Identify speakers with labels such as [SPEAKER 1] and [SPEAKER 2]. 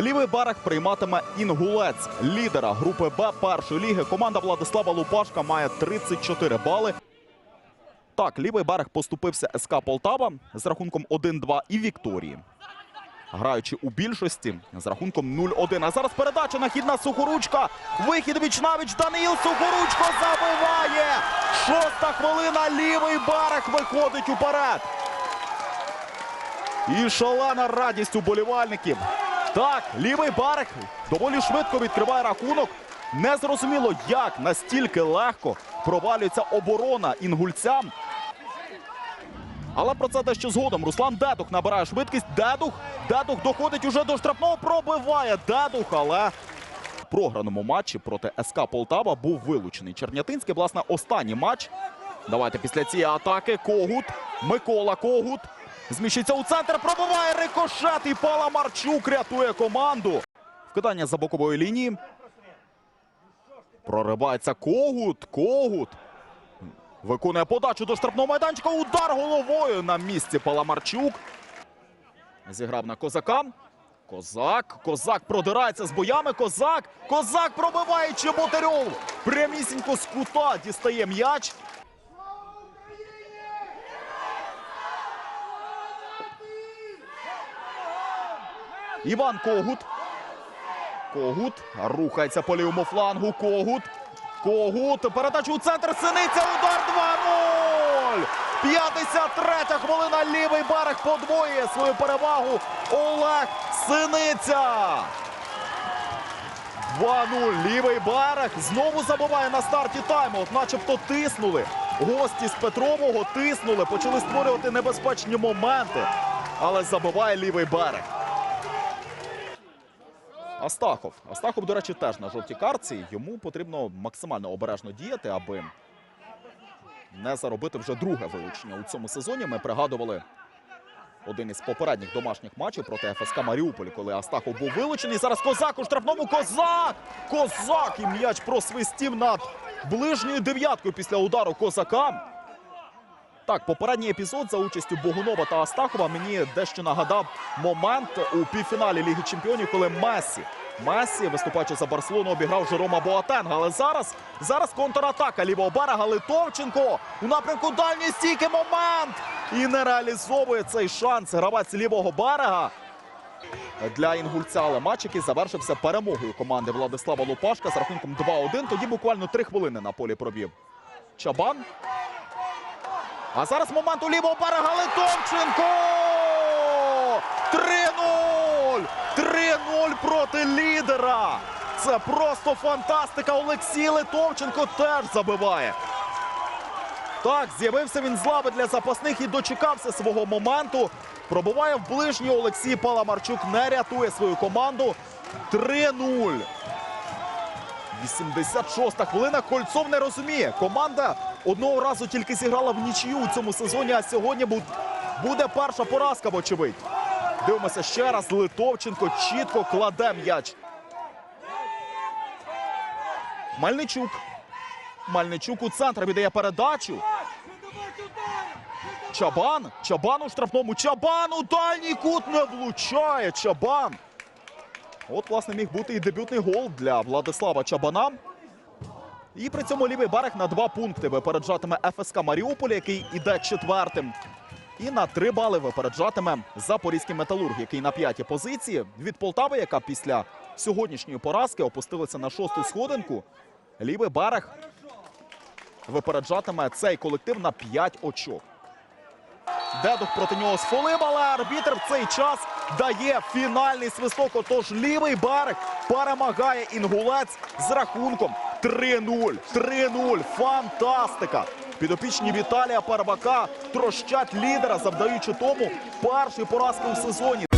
[SPEAKER 1] Лівий берег прийматиме інгулець лідера групи Б першої ліги. Команда Владислава Лупашка має 34 бали. Так, лівий берег поступився СК Полтава з рахунком 1-2 і Вікторії. Граючи у більшості з рахунком 0-1. А зараз передача на хід на Сухоручка. Вихід віч-навіч Даниїл Сухоручко забиває. Шоста хвилина. Лівий берег виходить уперед. І шалена радість уболівальників. Так, лівий берег доволі швидко відкриває рахунок. Незрозуміло, як настільки легко провалюється оборона інгульцям. Але про це дещо згодом. Руслан Дедух набирає швидкість. Дедух. Дедух доходить уже до штрафного. Пробиває Дедух, але в програному матчі проти СК Полтава був вилучений. Чернятинський, власне, останній матч. Давайте після цієї атаки Когут. Микола Когут. Зміщиться у центр. Пробиває рикошет. І Пала Марчук рятує команду. Вкидання за бокової лінії. Проривається Когут. Когут. Виконує подачу до штрафного майданчика. Удар головою на місці Паламарчук. Зіграв на козака. Козак. Козак продирається з боями. Козак. Козак пробиває Чеботарьов. Прямісінько з кута дістає м'яч. Іван Когут. Когут рухається по лівому флангу. Когут. Когут. Передачу у центр. Синиця. Удар 2-0. 53 хвилина. Лівий берег подвоює свою перевагу. Олег Синиця. 2-0. Лівий берег знову забиває на старті тайму. От начебто тиснули. Гості з Петрового тиснули, почали створювати небезпечні моменти. Але забиває лівий берег. Астахов. Астахов, до речі, теж на жовтій картці. Йому потрібно максимально обережно діяти, аби не заробити вже друге вилучення у цьому сезоні. Ми пригадували один із попередніх домашніх матчів проти ФСК Маріуполь, коли Астахов був вилучений. Зараз козак у штрафному козак! Козак! І м'яч просвистів над ближньою дев'яткою після удару козака. Так, попередній епізод за участю Богунова та Астахова мені дещо нагадав момент у півфіналі Ліги Чемпіонів, коли Месі. Месі, виступаючи за Барселону, обіграв Жерома Боатенга. Але зараз, зараз контратака лівого берега. Литовченко у напрямку дальньої стійки момент. І не реалізовує цей шанс гравець лівого берега. Для інгульця, але матч, який завершився перемогою команди Владислава Лупашка з рахунком 2-1. Тоді буквально три хвилини на полі провів Чабан. А зараз момент у лівого берега Литовченко! 3-0! 3-0 проти лідера! Це просто фантастика! Олексій Литовченко теж забиває. Так, з'явився він з лави для запасних і дочекався свого моменту. Пробуває в ближній Олексій Паламарчук, не рятує свою команду. 3-0. 86-та хвилина. Кольцов не розуміє. Команда одного разу тільки зіграла в нічию у цьому сезоні, а сьогодні буде перша поразка, вочевидь. Дивимося ще раз. Литовченко чітко кладе м'яч. Мальничук. Мальничук у центр віддає передачу. Чабан. Чабан у штрафному. Чабан у дальній кут не влучає. Чабан. От, власне, міг бути і дебютний гол для Владислава Чабана. І при цьому лівий берег на два пункти випереджатиме ФСК Маріуполь, який іде четвертим. І на три бали випереджатиме Запорізький металург, який на п'ятій позиції. Від Полтави, яка після сьогоднішньої поразки опустилася на шосту сходинку. Лівий берег випереджатиме цей колектив на 5 очок. Дедух проти нього сфолив, але арбітр в цей час дає фінальний свисток. Отож лівий берег перемагає інгулець з рахунком 3-0. 3-0. Фантастика! Підопічні Віталія Парбака трощать лідера, завдаючи тому першої поразки у сезоні.